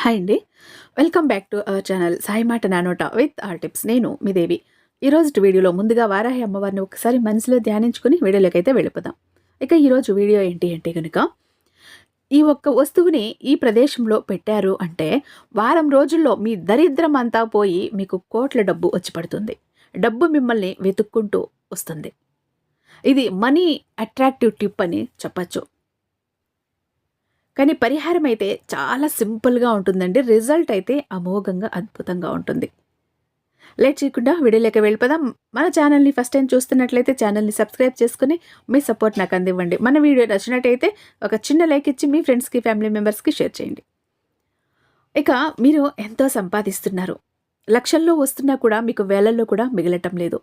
Hi అండి welcome back to our channel Sai మాట నానోట విత్ ఆర్ టిప్స్ నేను మీ దేవి. ఈరోజు వీడియోలో ముందుగా వారాహి అమ్మవారిని ఒకసారి మనసులో ధ్యానించుకుని వీడియోలోకి అయితే వెళ్ళిపోదాం. ఇక ఈరోజు వీడియో ఏంటి అంటే కనుక ఈ ఒక్క వస్తువుని ఈ ప్రదేశంలో పెట్టారు అంటే వారం రోజుల్లో మీ దరిద్రం అంతా పోయి మీకు కోట్ల డబ్బు వచ్చి పడుతుంది. డబ్బు మిమ్మల్ని వెతుక్కుంటూ వస్తుంది. ఇది మనీ అట్రాక్టివ్ టిప్ అని చెప్పచ్చు. కానీ పరిహారం అయితే చాలా సింపుల్గా ఉంటుందండి. రిజల్ట్ అయితే అమోఘంగా అద్భుతంగా ఉంటుంది. లేట్ చేయకుండా వీడియోలోకి వెళ్ళిపోదాం. మన ఛానల్ని ఫస్ట్ టైం చూస్తున్నట్లయితే ఛానల్ని సబ్స్క్రైబ్ చేసుకుని మీ సపోర్ట్ నాకు అందివ్వండి. మన వీడియో నచ్చినట్టయితే ఒక చిన్న లైక్ ఇచ్చి మీ ఫ్రెండ్స్కి ఫ్యామిలీ మెంబర్స్కి షేర్ చేయండి. ఇక మీరు ఎంతో సంపాదిస్తున్నారు. లక్షల్లో వస్తున్నా కూడా మీకు వేలల్లో కూడా మిగలటం లేదు.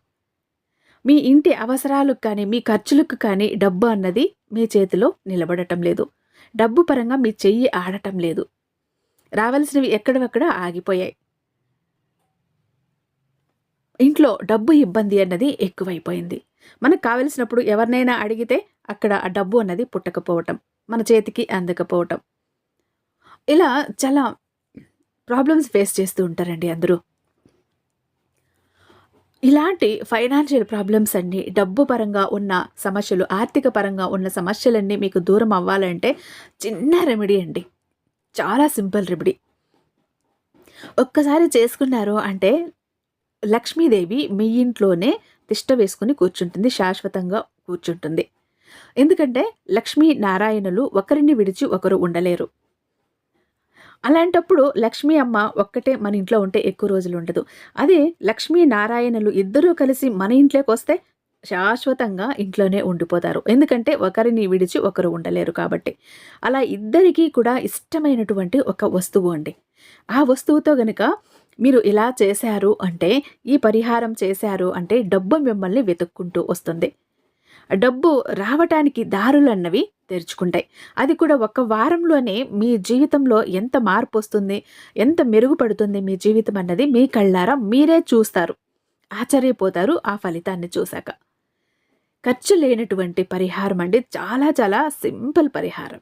మీ ఇంటి అవసరాలకు కానీ మీ ఖర్చులకు కానీ డబ్బు అన్నది మీ చేతిలో నిలబడటం లేదు. డబ్బు పరంగా మీ చెయ్యి ఆడటం లేదు. రావాల్సినవి ఎక్కడవక్కడ ఆగిపోయాయి. ఇంట్లో డబ్బు ఇబ్బంది అన్నది ఎక్కువైపోయింది. మనకు కావలసినప్పుడు ఎవరినైనా అడిగితే అక్కడ ఆ డబ్బు అన్నది పుట్టకపోవటం మన చేతికి అందకపోవటం. ఇలా చాలా ప్రాబ్లమ్స్ ఫేస్ చేస్తూ ఉంటారండి అందరూ. ఇలాంటి ఫైనాన్షియల్ ప్రాబ్లమ్స్ అన్నీ డబ్బు పరంగా ఉన్న సమస్యలు ఆర్థిక పరంగా ఉన్న సమస్యలన్నీ మీకు దూరం అవ్వాలంటే చిన్న రెమెడీ అండి. చాలా సింపుల్ రెమెడీ. ఒక్కసారి చేసుకున్నారు అంటే లక్ష్మీదేవి మీ ఇంట్లోనే తిష్ట వేసుకుని కూర్చుంటుంది శాశ్వతంగా కూర్చుంటుంది. ఎందుకంటే లక్ష్మీ నారాయణులు ఒకరిని విడిచి ఒకరు ఉండలేరు. అలాంటప్పుడు లక్ష్మీ అమ్మ ఒక్కటే మన ఇంట్లో ఉంటే ఎక్కువ రోజులు ఉండదు. అదే లక్ష్మీ నారాయణులు ఇద్దరూ కలిసి మన ఇంట్లోకి వస్తే శాశ్వతంగా ఇంట్లోనే ఉండిపోతారు. ఎందుకంటే ఒకరిని విడిచి ఒకరు ఉండలేరు కాబట్టి. అలా ఇద్దరికీ కూడా ఇష్టమైనటువంటి ఒక వస్తువు అండి. ఆ వస్తువుతో గనుక మీరు ఇలా చేశారు అంటే ఈ పరిహారం చేశారు అంటే డబ్బు మిమ్మల్ని వెతుక్కుంటూ వస్తుంది. డబ్బు రావటానికి దారులన్నవి తెరుచుకుంటాయి. అది కూడా ఒక వారంలోనే మీ జీవితంలో ఎంత మార్పు వస్తుంది ఎంత మెరుగుపడుతుంది మీ జీవితం అన్నది మీ కళ్ళారా మీరే చూస్తారు. ఆశ్చర్యపోతారు ఆ ఫలితాన్ని చూశాక. ఖర్చు లేనటువంటి పరిహారం అండి. చాలా చాలా సింపుల్ పరిహారం.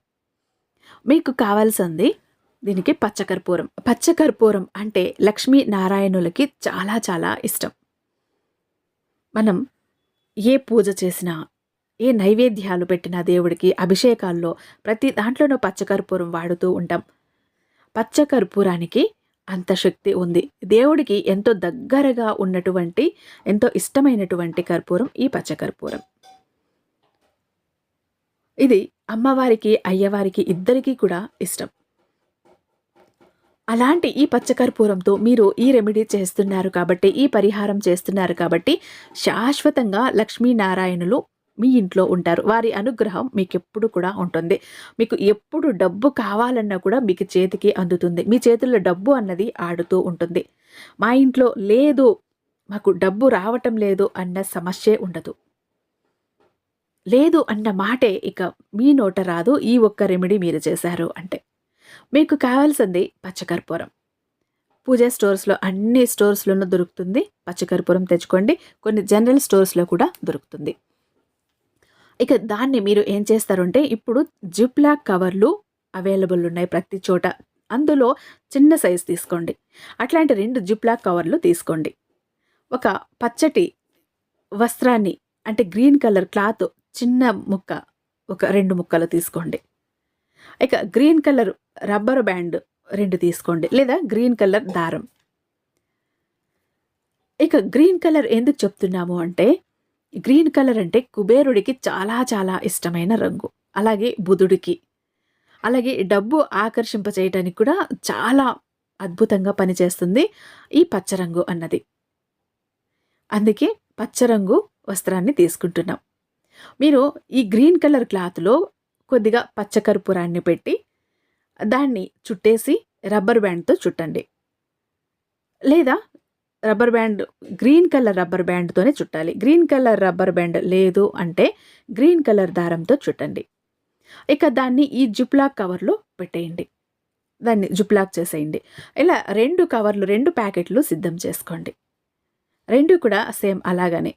మీకు కావాల్సింది దీనికి పచ్చకర్పూరం. పచ్చకర్పూరం అంటే లక్ష్మీ నారాయణులకి చాలా చాలా ఇష్టం. మనం ఏ పూజ చేసినా ఏ నైవేద్యాలు పెట్టిన దేవుడికి అభిషేకాల్లో ప్రతి దాంట్లోనూ పచ్చకర్పూరం వాడుతూ ఉంటాం. పచ్చకర్పూరానికి అంత శక్తి ఉంది. దేవుడికి ఎంతో దగ్గరగా ఉన్నటువంటి ఎంతో ఇష్టమైనటువంటి కర్పూరం ఈ పచ్చకర్పూరం. ఇది అమ్మవారికి అయ్యవారికి ఇద్దరికీ కూడా ఇష్టం. అలాంటి ఈ పచ్చకర్పూరంతో మీరు ఈ రెమెడీ చేస్తున్నారు కాబట్టి ఈ పరిహారం చేస్తున్నారు కాబట్టి శాశ్వతంగా లక్ష్మీనారాయణులు మీ ఇంట్లో ఉంటారు. వారి అనుగ్రహం మీకు ఎప్పుడు కూడా ఉంటుంది. మీకు ఎప్పుడు డబ్బు కావాలన్నా కూడా మీకు చేతికి అందుతుంది. మీ చేతుల్లో డబ్బు అన్నది ఆడుతూ ఉంటుంది. మా ఇంట్లో లేదు మాకు డబ్బు రావటం లేదు అన్న సమస్యే ఉండదు. లేదు అన్న మాటే ఇక మీ నోట రాదు. ఈ ఒక్క రెమెడీ మీరు చేశారు అంటే. మీకు కావాల్సింది పచ్చకర్పూరం. పూజా స్టోర్స్లో అన్ని స్టోర్స్లోనూ దొరుకుతుంది. పచ్చకర్పూరం తెచ్చుకోండి. కొన్ని జనరల్ స్టోర్స్లో కూడా దొరుకుతుంది. ఇక దాన్ని మీరు ఏం చేస్తారంటే ఇప్పుడు జిప్లాక్ కవర్లు అవైలబుల్ ఉన్నాయి ప్రతి చోట. అందులో చిన్న సైజ్ తీసుకోండి. అట్లాంటి రెండు జిప్లాక్ కవర్లు తీసుకోండి. ఒక పచ్చటి వస్త్రాన్ని అంటే గ్రీన్ కలర్ క్లాత్ చిన్న ముక్క ఒక రెండు ముక్కలు తీసుకోండి. ఇక గ్రీన్ కలర్ రబ్బర్ బ్యాండ్ రెండు తీసుకోండి. లేదా గ్రీన్ కలర్ దారం. ఇక గ్రీన్ కలర్ ఎందుకు చెప్తున్నాము అంటే గ్రీన్ కలర్ అంటే కుబేరుడికి చాలా చాలా ఇష్టమైన రంగు. అలాగే బుధుడికి. అలాగే డబ్బు ఆకర్షింపచేయటానికి కూడా చాలా అద్భుతంగా పనిచేస్తుంది ఈ పచ్చరంగు అన్నది. అందుకే పచ్చరంగు వస్త్రాన్ని తీసుకుంటున్నాం. మీరు ఈ గ్రీన్ కలర్ క్లాత్లో కొద్దిగా పచ్చకర్పూరాన్ని పెట్టి దాన్ని చుట్టేసి రబ్బర్ బ్యాండ్తో చుట్టండి. లేదా rubber band green colour rubber బ్యాండ్తోనే చుట్టాలి. గ్రీన్ కలర్ రబ్బర్ బ్యాండ్ లేదు అంటే గ్రీన్ కలర్ దారంతో చుట్టండి. ఇక దాన్ని ఈ జిప్లాక్ కవర్లో పెట్టేయండి. దాన్ని జిప్లాక్ చేసేయండి. ఇలా రెండు కవర్లు రెండు ప్యాకెట్లు సిద్ధం చేసుకోండి. రెండు కూడా సేమ్ అలాగనే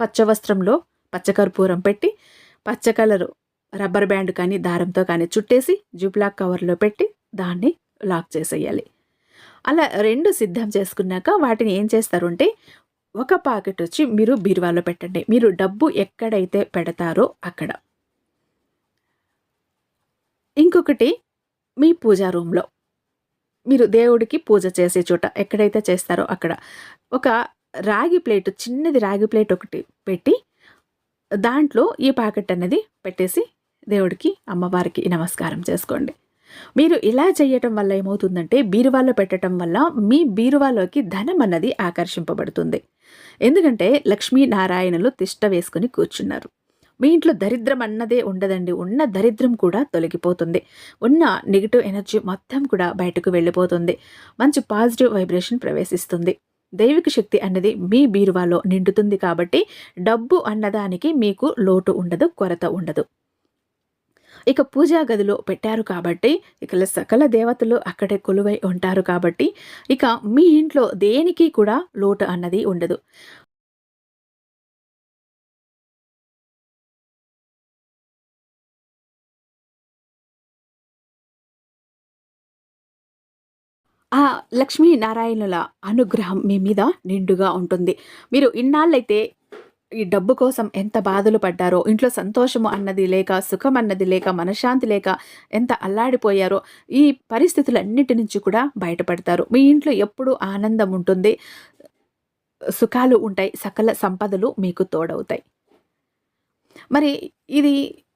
పచ్చ వస్త్రంలో పచ్చకర్పూరం పెట్టి పచ్చ కలరు రబ్బర్ బ్యాండ్ కానీ దారంతో కానీ చుట్టేసి జూప్లాక్ కవర్లో పెట్టి దాన్ని లాక్ చేసేయాలి. అలా రెండు సిద్ధం చేసుకున్నాక వాటిని ఏం చేస్తారు అంటే ఒక పాకెట్ వచ్చి మీరు బీరువాలో పెట్టండి. మీరు డబ్బు ఎక్కడైతే పెడతారో అక్కడ. ఇంకొకటి మీ పూజా రూమ్లో. మీరు దేవుడికి పూజ చేసే చోట ఎక్కడైతే చేస్తారో అక్కడ. ఒక రాగి ప్లేట్ చిన్నది రాగి ప్లేట్ ఒకటి పెట్టి దాంట్లో ఈ ప్యాకెట్ అనేది పెట్టేసి దేవుడికి అమ్మవారికి నమస్కారం చేసుకోండి. మీరు ఇలా చేయటం వల్ల ఏమవుతుందంటే బీరువాలో పెట్టడం వల్ల మీ బీరువాలోకి ధనం అన్నది ఆకర్షింపబడుతుంది. ఎందుకంటే లక్ష్మీనారాయణలు తిష్ట వేసుకుని కూర్చున్నారు. మీ ఇంట్లో దరిద్రం అన్నదే ఉండదండి. ఉన్న దరిద్రం కూడా తొలగిపోతుంది. ఉన్న నెగిటివ్ ఎనర్జీ మొత్తం కూడా బయటకు వెళ్ళిపోతుంది. మంచి పాజిటివ్ వైబ్రేషన్ ప్రవేశిస్తుంది. దైవిక శక్తి అన్నది మీ బీరువాలో నిండుతుంది కాబట్టి డబ్బు అన్నదానికి మీకు లోటు ఉండదు కొరత ఉండదు. ఇక పూజా గదిలో పెట్టారు కాబట్టి ఇక సకల దేవతలు అక్కడే కొలువై ఉంటారు కాబట్టి ఇక మీ ఇంట్లో దేనికి కూడా లోటు అన్నది ఉండదు. ఆ లక్ష్మీనారాయణుల అనుగ్రహం మీ మీద నిండుగా ఉంటుంది. మీరు ఇన్నాళ్ళైతే ఈ డబ్బు కోసం ఎంత బాధలు పడ్డారో ఇంట్లో సంతోషము అన్నది లేక సుఖం అన్నది లేక మనశ్శాంతి లేక ఎంత అల్లాడిపోయారో ఈ పరిస్థితులన్నిటి నుంచి కూడా బయటపడతారు. మీ ఇంట్లో ఎప్పుడు ఆనందం ఉంటుంది సుఖాలు ఉంటాయి సకల సంపదలు మీకు తోడవుతాయి. మరి ఇది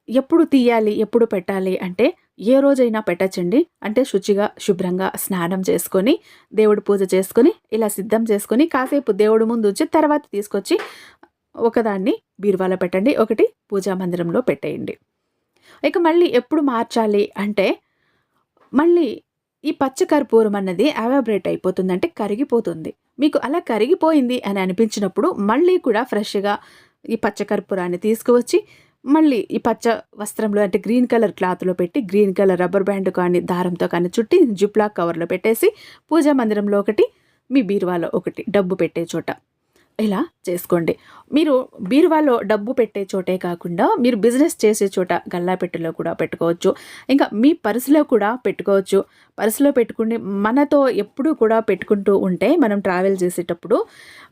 ఎప్పుడు తీయాలి ఎప్పుడు పెట్టాలి అంటే ఏ రోజైనా పెట్టచ్చండి. అంటే శుచిగా శుభ్రంగా స్నానం చేసుకొని దేవుడు పూజ చేసుకొని ఇలా సిద్ధం చేసుకొని కాసేపు దేవుడు ముందు వచ్చి తర్వాత తీసుకొచ్చి ఒకదాన్ని బీరువాలో పెట్టండి ఒకటి పూజా మందిరంలో పెట్టేయండి. ఇక మళ్ళీ ఎప్పుడు మార్చాలి అంటే మళ్ళీ ఈ పచ్చకర్పూరం అన్నది అవాబరేట్ అయిపోతుంది అంటే కరిగిపోతుంది. మీకు అలా కరిగిపోయింది అని అనిపించినప్పుడు మళ్ళీ కూడా ఫ్రెష్గా ఈ పచ్చకర్పూరాన్ని తీసుకువచ్చి మళ్ళీ ఈ పచ్చ వస్త్రంలో అంటే గ్రీన్ కలర్ క్లాత్లో పెట్టి గ్రీన్ కలర్ రబ్బర్ బ్యాండ్ కానీ దారంతో కానీ చుట్టి జిప్లాక్ కవర్లో పెట్టేసి పూజా మందిరంలో ఒకటి మీ బీరువాలో ఒకటి డబ్బు పెట్టే చోట. ఇలా చేసుకోండి? మీరు బీరువాలో డబ్బు పెట్టే చోటే కాకుండా మీరు బిజినెస్ చేసే చోట గల్లాపెట్టెలో కూడా పెట్టుకోవచ్చు. ఇంకా మీ పర్సులో కూడా పెట్టుకోవచ్చు. పర్సులో పెట్టుకుని మనతో ఎప్పుడూ కూడా పెట్టుకుంటూ ఉంటే మనం ట్రావెల్ చేసేటప్పుడు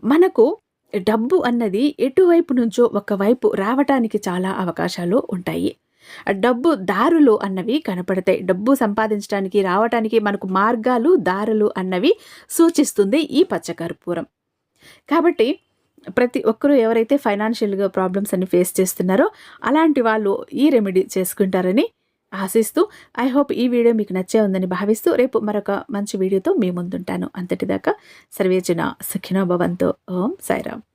మనకు డబ్బు అన్నది ఎటువైపు నుంచో ఒకవైపు రావటానికి చాలా అవకాశాలు ఉంటాయి. డబ్బు దారులు అన్నవి కనపడతాయి. డబ్బు సంపాదించడానికి రావటానికి మనకు మార్గాలు దారులు అన్నవి సూచిస్తుంది ఈ పచ్చకర్పూరం కాబట్టి ప్రతి ఒక్కరూ ఎవరైతే ఫైనాన్షియల్గా ప్రాబ్లమ్స్ అన్ని ఫేస్ చేస్తున్నారో అలాంటి వాళ్ళు ఈ రెమెడీ చేసుకుంటారని ఆశిస్తూ ఐ హోప్ ఈ వీడియో మీకు నచ్చే ఉందని భావిస్తూ రేపు మరొక మంచి వీడియోతో మీ ముందుంటాను. అంతటిదాకా సర్వేచన సుఖినో భవంతో. ఓం సాయిరామ్.